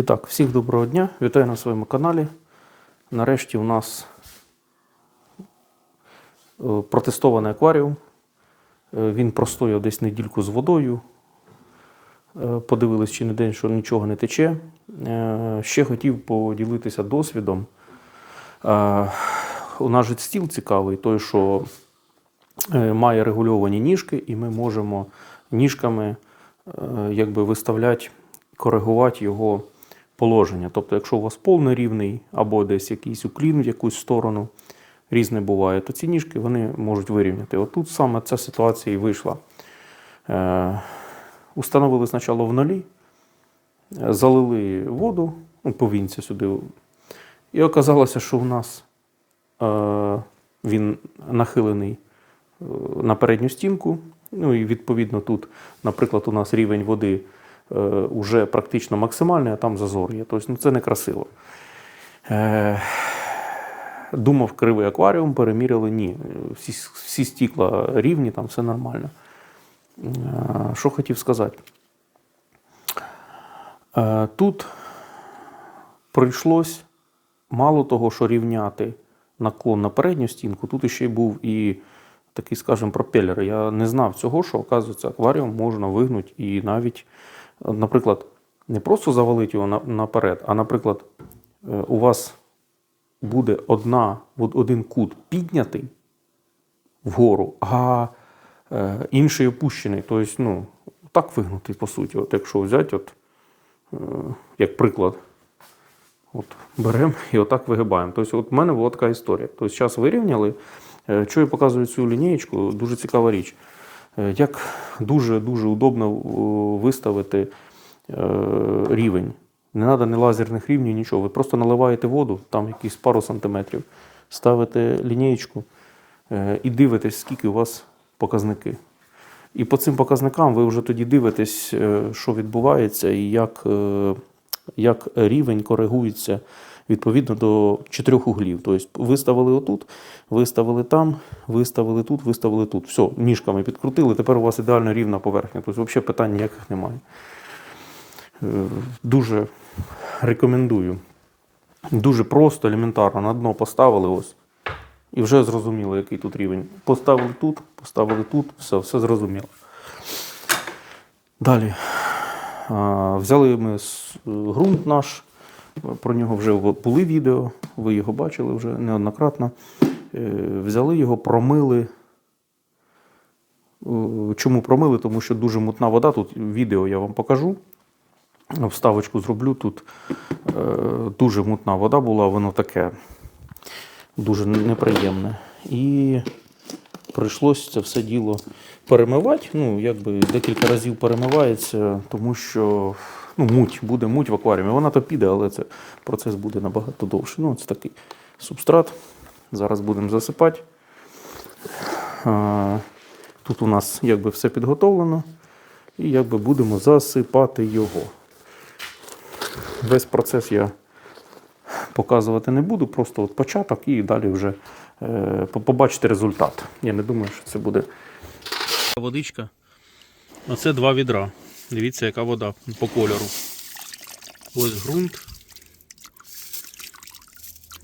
І так, всіх доброго дня. Вітаю на своєму каналі. Нарешті у нас е, протестований акваріум. Е, Він простояв десь недільку з водою. Е, Подивились чи не день, що нічого не тече. Ще хотів поділитися досвідом. У нас же стіл цікавий, той, що має регульовані ніжки, і ми можемо ніжками якби виставляти, коригувати його положення. Тобто, якщо у вас пол нерівний або десь якийсь уклін в якусь сторону, різне буває, то ці ніжки вони можуть вирівняти. Отут саме ця ситуація і вийшла. Е, установили спочатку в нолі, е, залили воду, ну, повінця сюди. І оказалося, що у нас е, він нахилений е, на передню стінку. Ну і відповідно тут, наприклад, у нас рівень води е, вже практично максимальний, а там зазор є. Тобто ну, це некрасиво. Е, думав, кривий акваріум, переміряли, ні. Всі, всі стікла рівні, там все нормально. Е, що хотів сказати? Тут прийшлось мало того, що рівняти наклон на передню стінку, тут ще й був і такий, скажімо, пропелер. Я не знав цього, що, оказується, акваріум можна вигнути і навіть, наприклад, не просто завалити його наперед, а, наприклад, е, у вас буде одна, один кут піднятий вгору, а е, інший опущений. Тобто, ну, так вигнутий, по суті. От якщо взяти, от, е, як приклад, От беремо і отак вигибаємо. Тобто, от в мене була така історія. Тобто, зараз вирівняли. Що я показую цю лінієчку, дуже цікава річ. Е, Як дуже-дуже удобно е, виставити е, рівень. Не треба ні лазерних рівнів, нічого. Ви просто наливаєте воду, там якісь пару сантиметрів, ставите лінієчку і дивитесь, скільки у вас показники. І по цим показникам ви вже тоді дивитесь, що відбувається і як, як рівень коригується відповідно до чотирьох углів. Тобто виставили отут, виставили там, виставили тут, виставили тут. Все, ніжками підкрутили, тепер у вас ідеально рівна поверхня. Тобто взагалі питань ніяких немає. Е, Дуже рекомендую. Дуже просто, елементарно, на дно поставили ось. І вже зрозуміло, який тут рівень. Поставили тут, поставили тут, все, все зрозуміло. Далі. Взяли ми с- ґрунт наш, про нього вже були відео, ви його бачили вже неоднократно. Е, Взяли його, промили. Е, Чому промили? Тому що дуже мутна вода. Тут відео я вам покажу. Вставочку зроблю. Тут е, дуже мутна вода була, воно таке дуже неприємне. І прийшлося це все діло перемивати. Ну, якби декілька разів перемивається, тому що ну, муть, буде муть в акваріумі. Вона то піде, але це процес буде набагато довше. Ну, це такий субстрат. Зараз будемо засипати. Тут у нас якби все підготовлено. І якби будемо засипати його. Весь процес я показувати не буду, просто от початок і далі вже е, по- результат. Я не думаю, що це буде. Водичка. Оце два відра. Дивіться, яка вода по кольору. Ось ґрунт.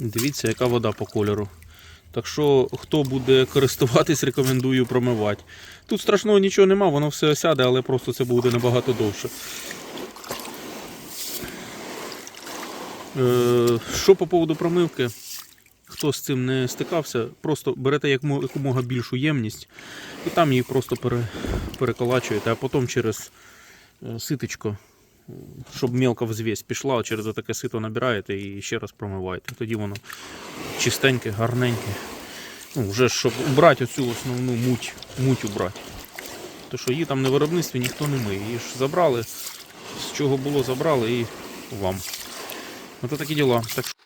Дивіться, яка вода по кольору. Так що, хто буде користуватись, рекомендую промивати. Тут страшного нічого нема, воно все осяде, але просто це буде набагато довше. Е, Що по поводу промивки? Хто з цим не стикався, просто берете якомога більшу ємність і там її просто пере, переколачуєте, а потім через е, ситочко, щоб мелка взвесь пішла, через таке сито набираєте і ще раз промиваєте. Тоді воно чистеньке, гарненьке. Ну, вже щоб убрати оцю основну муть, муть убрати. То що її там на виробництві ніхто не миє. Її ж забрали, з чого було забрали і вам. Ото такі діла. Так що...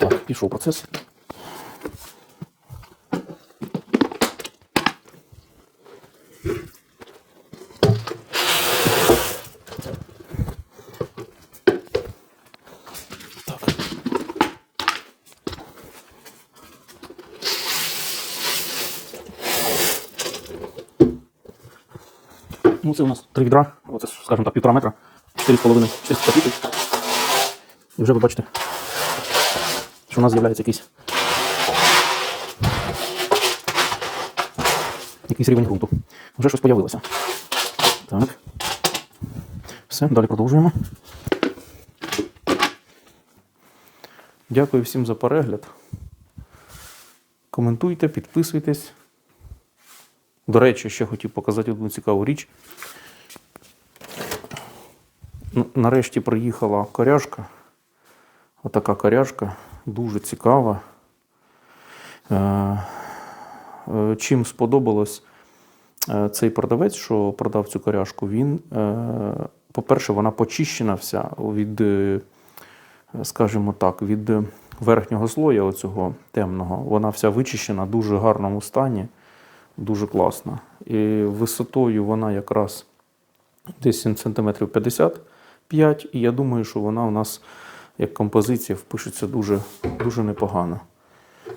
Так, пішов процес. Ну, це у нас три відра, оце, скажімо так, півтора метра, 4,5 400 літрів. І вже ви бачите, що у нас з'являється якийсь, якийсь рівень ґрунту. Вже щось з'явилося. Так. Все, далі продовжуємо. Дякую всім за перегляд. Коментуйте, підписуйтесь. До речі, ще хотів показати одну цікаву річ. Нарешті приїхала коряжка. Отака коряжка, дуже цікава. Е, е, Чим сподобалось е, цей продавець, що продав цю коряжку, він, по-перше, вона почищена вся від, скажімо так, від верхнього слоя оцього темного. Вона вся вичищена в дуже гарному стані, дуже класна. І висотою вона якраз десь сантиметрів 55, і я думаю, що вона у нас як композиція впишеться дуже, дуже непогано.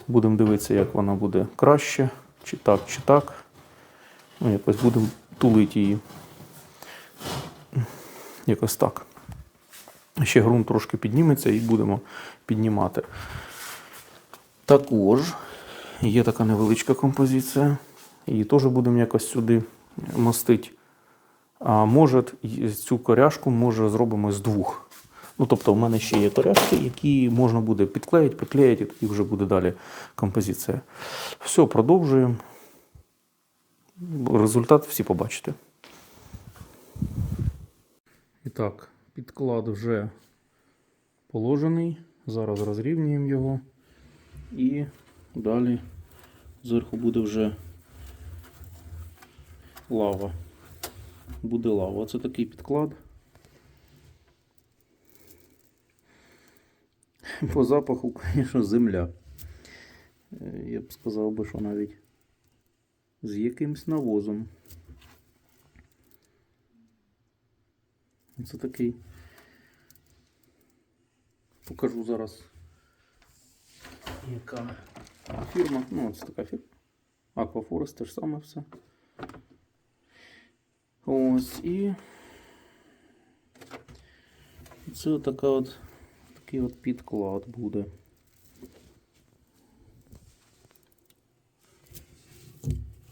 Будемо дивитися, як вона буде краще, чи так, чи так. Ну, якось будемо тулити її. Якось так. Ще ґрунт трошки підніметься і будемо піднімати. Також є така невеличка композиція. Її теж будемо якось сюди мастити. А може, цю коряшку може зробимо з двох. Ну, тобто, в мене ще є коряшки, які можна буде підклеїти, приклеїти, і тоді вже буде далі композиція. Все, продовжуємо. Результат всі побачите. І так, підклад вже положений. Зараз розрівнюємо його. І далі зверху буде вже лава. Буде лава. Це такий підклад. По запаху, звісно, земля. Е, Я б сказав би, що навіть з якимсь навозом. Це такий. Покажу зараз. Яка фірма. Ну, це така фірма. Aquaforest, те ж саме все. Ось і. Це така от, такий от підклад буде.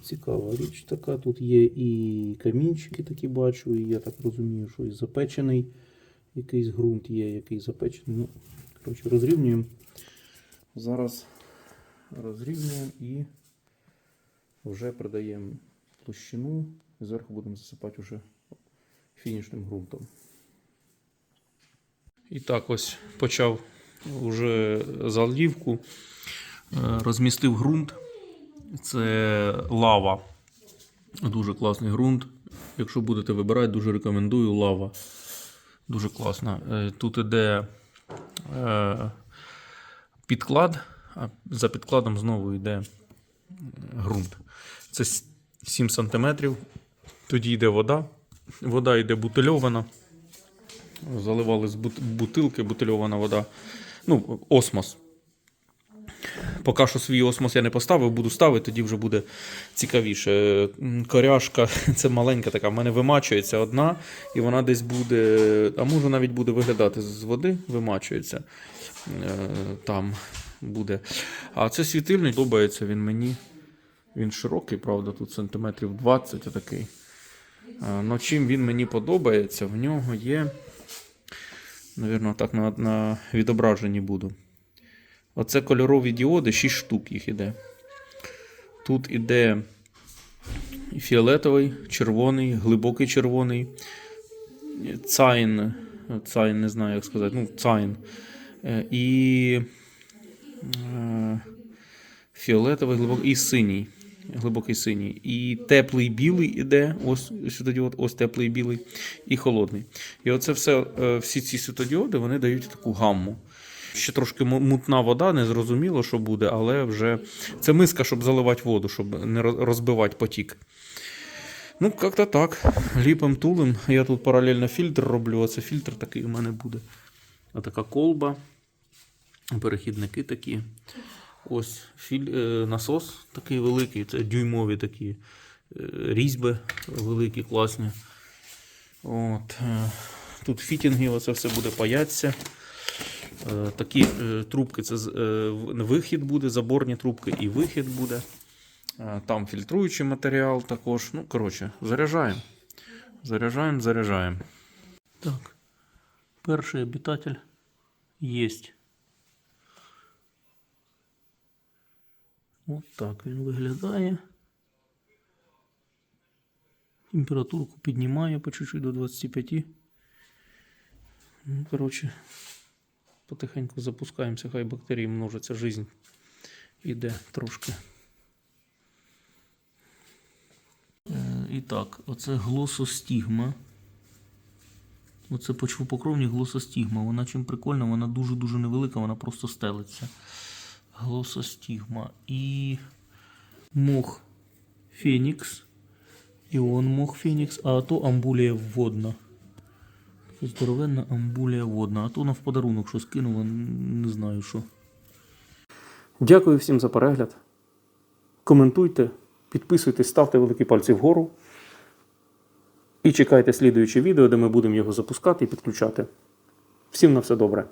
Цікава річ така. Тут є і камінчики такі бачу, і я так розумію, що і запечений якийсь ґрунт є, який запечений. Ну, коротше, розрівнюємо. Зараз розрівнюємо і вже придаємо площину. Зверху будемо засипати вже фінішним ґрунтом. І так ось почав уже заливку, Е, розмістив ґрунт. Це лава. Дуже класний ґрунт. Якщо будете вибирати, дуже рекомендую лава. Дуже класна. Е, Тут іде е, підклад, а за підкладом знову йде ґрунт. Це 7 см. Тоді йде вода. Вода йде бутильована. Заливали з бутилки, бутильована вода. Ну, осмос. Поки що свій осмос я не поставив, буду ставити, тоді вже буде цікавіше. Коряшка це маленька така, в мене вимачується одна, і вона десь буде, а може навіть буде виглядати з води, вимачується. Е, Там буде. А це світильник, подобається він мені. Він широкий, правда, тут сантиметрів 20 отакий. Е, Ну, чим він мені подобається, в нього є. Навірно, так на, на відображенні буду. Оце кольорові діоди, 6 штук їх іде. Тут іде фіолетовий, червоний, глибокий червоний, цайн, цайн, не знаю, як сказати, ну, цайн. Е, І е, фіолетовий, глибокий, і синій. Глибокий синій. І теплий білий іде, ось світодіод, ось теплий білий, і холодний. І оце все, е, всі ці світодіоди вони дають таку гамму. Ще трошки мутна вода, не зрозуміло, що буде, але вже це миска, щоб заливати воду, щоб не розбивати потік. Ну, як-то так. Ліпим тулем. Я тут паралельно фільтр роблю, а це фільтр такий у мене буде. Отака колба. Перехідники такі. Ось філь... е, насос такий великий, це дюймові такі різьби великі, класні. От. е, Тут фітінги, оце все буде паятися. Е, Такі е, трубки це е, вихід буде, заборні трубки і вихід буде. Е, Там фільтруючий матеріал також. Ну, коротше, заряджаємо. Заряджаємо, заряджаємо. Так. Перший обитатель єсть. От так він виглядає. Температурку піднімаю по чуть-чуть до 25. Ну, коротше, потихеньку запускаємося, хай бактерії множаться, жизнь іде трошки. Е, І так, оце глосостігма. Оце почвопокровні глосостігма. Вона чим прикольна, вона дуже-дуже невелика, вона просто стелиться. Глосостігма. І мох Фенікс. Іон мох Фенікс, а то амбулія водна. Здоровенна амбулія водна. А то вона в подарунок щось кинула, не знаю що. Дякую всім за перегляд. Коментуйте, підписуйтесь, ставте великі пальці вгору. І чекайте слідуюче відео, де ми будемо його запускати і підключати. Всім на все добре.